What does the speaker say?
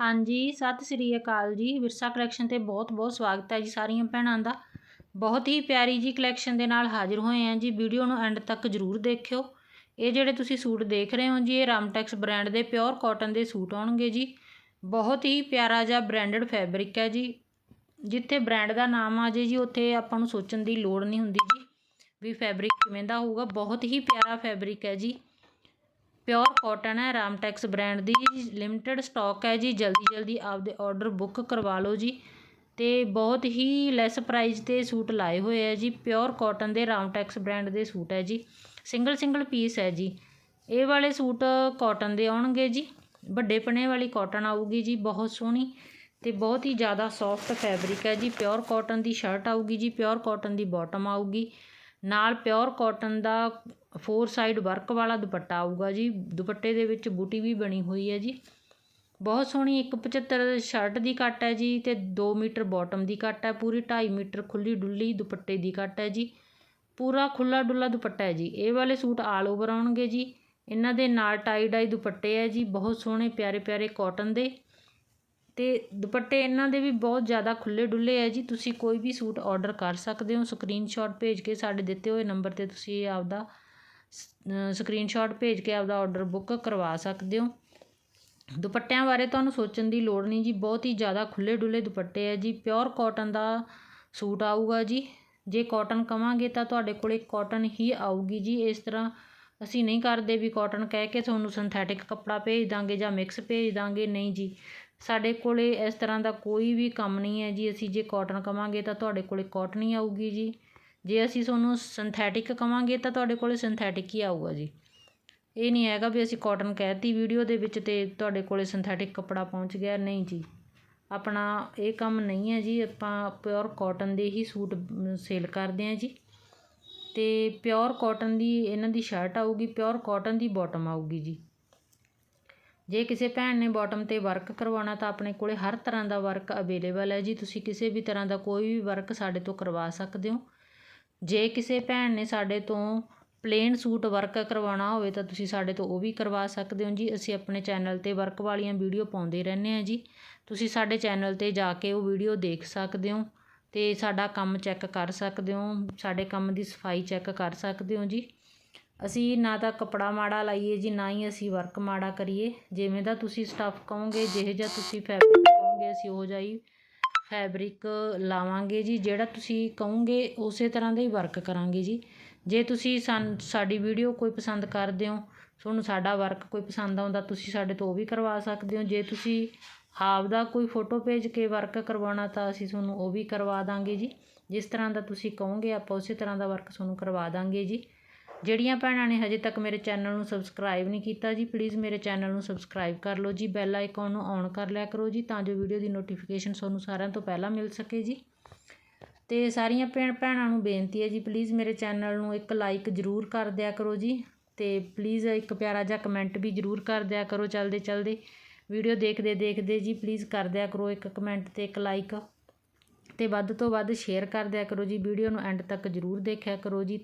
ਹਾਂਜੀ, ਸਤਿ ਸ੍ਰੀ ਅਕਾਲ ਜੀ। ਵਿਰਸਾ ਕਲੈਕਸ਼ਨ ਤੇ ਬਹੁਤ ਬਹੁਤ ਸਵਾਗਤ ਹੈ ਜੀ ਸਾਰੀਆਂ ਭੈਣਾਂ ਦਾ। ਬਹੁਤ ਹੀ ਪਿਆਰੀ ਜੀ ਕਲੈਕਸ਼ਨ ਦੇ ਨਾਲ ਹਾਜ਼ਰ ਹੋਏ ਹਾਂ ਜੀ। ਵੀਡੀਓ ਨੂੰ ਐਂਡ ਤੱਕ ਜ਼ਰੂਰ ਦੇਖਿਓ। ਇਹ ਜਿਹੜੇ ਤੁਸੀਂ ਸੂਟ ਦੇਖ ਰਹੇ ਹੋ ਜੀ, ਇਹ ਰਾਮਟੈਕਸ ਬ੍ਰਾਂਡ ਦੇ ਪਿਓਰ ਕਾਟਨ ਦੇ ਸੂਟ ਆਉਣਗੇ ਜੀ। ਬਹੁਤ ਹੀ ਪਿਆਰਾ ਜਿਹਾ ਬ੍ਰਾਂਡਡ ਫੈਬਰਿਕ ਹੈ ਜੀ। ਜਿੱਥੇ ਬ੍ਰਾਂਡ ਦਾ ਨਾਮ ਆ ਜੇ ਜੀ, ਉੱਥੇ ਆਪਾਂ ਨੂੰ ਸੋਚਣ ਦੀ ਲੋੜ ਨਹੀਂ ਹੁੰਦੀ ਜੀ ਵੀ ਫੈਬਰਿਕ ਕਿਵੇਂ ਦਾ ਹੋਊਗਾ। ਬਹੁਤ ਹੀ ਪਿਆਰਾ ਫੈਬਰਿਕ ਹੈ ਜੀ। ਪਿਓਰ ਕਾਟਨ ਹੈ, ਰਾਮਟੈਕਸ ਬ੍ਰਾਂਡ ਦੀ ਲਿਮਟਿਡ ਸਟਾਕ ਹੈ ਜੀ, ਜਲਦੀ ਜਲਦੀ ਆਪਦੇ ਆਰਡਰ ਬੁੱਕ ਕਰਵਾ ਲਓ ਜੀ। ਤੇ ਬਹੁਤ ਹੀ ਲੈਸ ਪ੍ਰਾਈਸ ਤੇ ਸੂਟ ਲਾਏ ਹੋਏ ਹੈ ਜੀ, ਪਿਓਰ ਕਾਟਨ ਦੇ ਰਾਮਟੈਕਸ ਬ੍ਰਾਂਡ ਦੇ ਸੂਟ ਹੈ ਜੀ। ਸਿੰਗਲ ਸਿੰਗਲ ਪੀਸ ਹੈ ਜੀ। ਇਹ ਵਾਲੇ ਸੂਟ ਕਾਟਨ ਦੇ ਆਉਣਗੇ ਜੀ। ਵੱਡੇ ਪਨੇ ਵਾਲੀ ਕਾਟਨ ਆਊਗੀ ਜੀ, ਬਹੁਤ ਸੋਹਣੀ ਤੇ ਬਹੁਤ ਹੀ ਜ਼ਿਆਦਾ ਸੌਫਟ ਫੈਬਰਿਕ ਹੈ ਜੀ। ਪਿਓਰ ਕਾਟਨ ਦੀ ਸ਼ਰਟ ਆਊਗੀ ਜੀ, ਪਿਓਰ ਕਾਟਨ ਦੀ ਬਾਟਮ ਆਊਗੀ। ਨਾਲ ਪਿਓਰ ਕਾਟਨ ਦਾ ਫੋਰ ਸਾਈਡ ਵਰਕ ਵਾਲਾ ਦੁਪੱਟਾ ਆਊਗਾ ਜੀ। ਦੁਪੱਟੇ ਦੇ ਵਿੱਚ ਬੂਟੀ ਵੀ ਬਣੀ ਹੋਈ ਹੈ ਜੀ। ਬਹੁਤ ਸੋਹਣੀ 175 ਸ਼ਰਟ ਦੀ ਕੱਟ ਹੈ ਜੀ ਤੇ 2 ਮੀਟਰ ਬਾਟਮ ਦੀ ਕੱਟ ਹੈ। ਪੂਰੀ 2.5 ਮੀਟਰ ਖੁੱਲੀ ਡੁੱਲੀ ਦੁਪੱਟੇ ਦੀ ਕੱਟ ਹੈ ਜੀ। ਪੂਰਾ ਖੁੱਲਾ ਡੁੱਲਾ ਦੁਪੱਟਾ ਹੈ ਜੀ। ਇਹ ਵਾਲੇ ਸੂਟ ਆਲ ਓਵਰ ਆਉਣਗੇ ਜੀ। ਇਹਨਾਂ ਦੇ ਨਾਲ ਟਾਈ ਡਾਈ ਦੁਪੱਟੇ ਹੈ ਜੀ। ਬਹੁਤ ਸੋਹਣੇ, ਪਿਆਰੇ ਪਿਆਰੇ ਕਾਟਨ ਦੇ। ਤੇ ਦੁਪੱਟੇ ਇਹਨਾਂ ਦੇ ਵੀ ਬਹੁਤ ਜ਼ਿਆਦਾ ਖੁੱਲੇ ਡੁੱਲੇ ਹੈ ਜੀ। ਤੁਸੀਂ ਕੋਈ ਵੀ ਸੂਟ ਆਰਡਰ ਕਰ ਸਕਦੇ ਹੋ। ਸਕਰੀਨਸ਼ਾਟ ਭੇਜ ਕੇ ਸਾਡੇ ਦਿੱਤੇ ਹੋਏ ਨੰਬਰ ਤੇ ਤੁਸੀਂ ਆਪਦਾ ਸਕਰੀਨਸ਼ਾਟ ਭੇਜ ਕੇ ਆਪਦਾ ਔਡਰ ਬੁੱਕ ਕਰਵਾ ਸਕਦੇ ਹੋ। ਦੁਪੱਟਿਆਂ ਬਾਰੇ ਤੁਹਾਨੂੰ ਸੋਚਣ ਦੀ ਲੋੜ ਨਹੀਂ ਜੀ, ਬਹੁਤ ਹੀ ਜ਼ਿਆਦਾ ਖੁੱਲ੍ਹੇ ਡੁੱਲੇ ਦੁਪੱਟੇ ਹੈ ਜੀ। ਪਿਓਰ ਕੋਟਨ ਦਾ ਸੂਟ ਆਊਗਾ ਜੀ। ਜੇ ਕੋਟਨ ਕਵਾਂਗੇ ਤਾਂ ਤੁਹਾਡੇ ਕੋਲੇ ਕੋਟਨ ਹੀ ਆਊਗੀ ਜੀ। ਇਸ ਤਰ੍ਹਾਂ ਅਸੀਂ ਨਹੀਂ ਕਰਦੇ ਵੀ ਕਾਟਨ ਕਹਿ ਕੇ ਤੁਹਾਨੂੰ ਸਿੰਥੈਟਿਕ ਕੱਪੜਾ ਭੇਜ ਦਾਂਗੇ ਜਾਂ ਮਿਕਸ ਭੇਜ ਦਾਂਗੇ, ਨਹੀਂ ਜੀ। ਸਾਡੇ ਕੋਲੇ ਇਸ ਤਰ੍ਹਾਂ ਦਾ ਕੋਈ ਵੀ ਕੰਮ ਨਹੀਂ ਹੈ ਜੀ। ਅਸੀਂ ਜੇ ਕਾਟਨ ਕਵਾਂਗੇ ਤਾਂ ਤੁਹਾਡੇ ਕੋਲੇ ਕਾਟਨ ਹੀ ਆਊਗੀ ਜੀ। ਜੇ ਅਸੀਂ ਤੁਹਾਨੂੰ ਸਿੰਥੈਟਿਕ ਕਵਾਂਗੇ ਤਾਂ ਤੁਹਾਡੇ ਕੋਲ ਸਿੰਥੈਟਿਕ ਹੀ ਆਊਗਾ ਜੀ। ਇਹ ਨਹੀਂ ਹੈਗਾ ਵੀ ਅਸੀਂ ਕਾਟਨ ਕਹਿਤੀ ਵੀਡੀਓ ਦੇ ਵਿੱਚ ਤੇ ਤੁਹਾਡੇ ਕੋਲ ਸਿੰਥੈਟਿਕ ਕੱਪੜਾ ਪਹੁੰਚ ਗਿਆ। ਨਹੀਂ ਜੀ, ਆਪਣਾ ਇਹ ਕੰਮ ਨਹੀਂ ਹੈ ਜੀ। ਆਪਾਂ ਪਿਓਰ ਕਾਟਨ ਦੇ ਹੀ ਸੂਟ ਸੇਲ ਕਰਦੇ ਹਾਂ ਜੀ। ਤੇ ਪਿਓਰ ਕਾਟਨ ਦੀ ਇਹਨਾਂ ਦੀ ਸ਼ਰਟ ਆਊਗੀ ਪਿਓਰ ਕਾਟਨ ਦੀ ਬਾਟਮ ਆਊਗੀ ਜੀ। ਜੇ ਕਿਸੇ ਭੈਣ ਨੇ ਬਾਟਮ ਤੇ ਵਰਕ ਕਰਵਾਉਣਾ ਤਾਂ ਆਪਣੇ ਕੋਲੇ ਹਰ ਤਰ੍ਹਾਂ ਦਾ ਵਰਕ ਅਵੇਲੇਬਲ ਹੈ ਜੀ। ਤੁਸੀਂ ਕਿਸੇ ਵੀ ਤਰ੍ਹਾਂ ਦਾ ਕੋਈ ਵੀ ਵਰਕ ਸਾਡੇ ਤੋਂ ਕਰਵਾ ਸਕਦੇ ਹੋ। ਜੇ ਕਿਸੇ ਭੈਣ ਨੇ ਸਾਡੇ ਤੋਂ ਪਲੇਨ ਸੂਟ ਵਰਕ ਕਰਵਾਉਣਾ ਹੋਵੇ ਤਾਂ ਤੁਸੀਂ ਸਾਡੇ ਤੋਂ ਉਹ ਵੀ ਕਰਵਾ ਸਕਦੇ ਹੋ ਜੀ। ਅਸੀਂ ਆਪਣੇ ਚੈਨਲ 'ਤੇ ਵਰਕ ਵਾਲੀਆਂ ਵੀਡੀਓ ਪਾਉਂਦੇ ਰਹਿੰਦੇ ਹਾਂ ਜੀ। ਤੁਸੀਂ ਸਾਡੇ ਚੈਨਲ 'ਤੇ ਜਾ ਕੇ ਉਹ ਵੀਡੀਓ ਦੇਖ ਸਕਦੇ ਹੋ ਅਤੇ ਸਾਡਾ ਕੰਮ ਚੈੱਕ ਕਰ ਸਕਦੇ ਹੋ, ਸਾਡੇ ਕੰਮ ਦੀ ਸਫ਼ਾਈ ਚੈੱਕ ਕਰ ਸਕਦੇ ਹੋ ਜੀ। ਅਸੀਂ ਨਾ ਤਾਂ ਕੱਪੜਾ ਮਾੜਾ ਲਾਈਏ ਜੀ, ਨਾ ਹੀ ਅਸੀਂ ਵਰਕ ਮਾੜਾ ਕਰੀਏ। ਜਿਵੇਂ ਦਾ ਤੁਸੀਂ ਸਟੱਫ ਕਹੋਗੇ, ਜਿਹੇ ਜਿਹਾ ਤੁਸੀਂ ਫੈਬਰਿਕ ਕਹੋਗੇ, ਅਸੀਂ ਉਹ ਜਿਹਾ ਹੀ ਫੈਬਰਿਕ ਲਾਵਾਂਗੇ ਜੀ, ਜਿਹੜਾ ਤੁਸੀਂ ਕਹੋਗੇ ਉਸੇ ਤਰ੍ਹਾਂ ਦਾ ਹੀ ਵਰਕ ਕਰਾਂਗੇ ਜੀ। ਜੇ ਤੁਸੀਂ ਸਾਨ, ਸਾਡੀ ਵੀਡੀਓ ਕੋਈ ਪਸੰਦ ਕਰਦੇ ਹੋ, ਤੁਹਾਨੂੰ ਸਾਡਾ ਵਰਕ ਕੋਈ ਪਸੰਦ ਆਉਂਦਾ, ਤੁਸੀਂ ਸਾਡੇ ਤੋਂ ਉਹ ਵੀ ਕਰਵਾ ਸਕਦੇ ਹੋ। ਜੇ ਤੁਸੀਂ ਹਾਵ ਦਾ ਕੋਈ ਫੋਟੋ ਭੇਜ ਕੇ ਵਰਕ ਕਰਵਾਉਣਾ ਤਾਂ ਅਸੀਂ ਤੁਹਾਨੂੰ ਉਹ ਵੀ ਕਰਵਾ ਦਾਂਗੇ ਜੀ। ਜਿਸ ਤਰ੍ਹਾਂ ਦਾ ਤੁਸੀਂ ਕਹੋਗੇ, ਆਪਾਂ ਉਸੇ ਤਰ੍ਹਾਂ ਦਾ ਵਰਕ ਤੁਹਾਨੂੰ ਕਰਵਾ ਦਾਂਗੇ ਜੀ। ਜਿਹੜੀਆਂ ਭੈਣਾਂ ਨੇ ਹਜੇ ਤੱਕ ਮੇਰੇ ਚੈਨਲ ਨੂੰ ਸਬਸਕ੍ਰਾਈਬ ਨਹੀਂ ਕੀਤਾ ਜੀ ਪਲੀਜ਼ ਮੇਰੇ ਚੈਨਲ ਨੂੰ ਸਬਸਕ੍ਰਾਈਬ ਕਰ ਲਓ ਜੀ ਬੈਲ ਆਈਕਨ ਨੂੰ ਔਨ ਕਰ ਲਿਆ ਕਰੋ ਜੀ, ਤਾਂ ਜੋ ਵੀਡੀਓ ਦੀ ਨੋਟੀਫਿਕੇਸ਼ਨ ਤੁਹਾਨੂੰ ਸਾਰਿਆਂ ਤੋਂ ਪਹਿਲਾਂ ਮਿਲ ਸਕੇ ਜੀ। ਤੇ ਸਾਰੀਆਂ ਭੈਣ ਭੈਣਾਂ ਨੂੰ ਬੇਨਤੀ ਹੈ ਜੀ ਪਲੀਜ਼ ਮੇਰੇ ਚੈਨਲ ਨੂੰ ਇੱਕ ਲਾਈਕ ਜ਼ਰੂਰ ਕਰ ਦਿਆ ਕਰੋ ਜੀ, ਤੇ ਪਲੀਜ਼ ਇੱਕ ਪਿਆਰਾ ਜਿਹਾ ਕਮੈਂਟ ਵੀ ਜ਼ਰੂਰ ਕਰ ਦਿਆ ਕਰੋ ਚਲਦੇ ਚਲਦੇ। ਵੀਡੀਓ ਦੇਖਦੇ ਦੇਖਦੇ ਜੀ ਪਲੀਜ਼ ਕਰ ਦਿਆ ਕਰੋ ਇੱਕ ਕਮੈਂਟ ਤੇ ਇੱਕ ਲਾਈਕ ਤੇ ਵੱਧ ਤੋਂ ਵੱਧ ਸ਼ੇਅਰ ਕਰ ਦਿਆ ਕਰੋ ਜੀ ਵੀਡੀਓ ਨੂੰ ਐਂਡ ਤੱਕ ਜ਼ਰੂਰ ਦੇਖਿਆ ਕਰੋ ਜੀ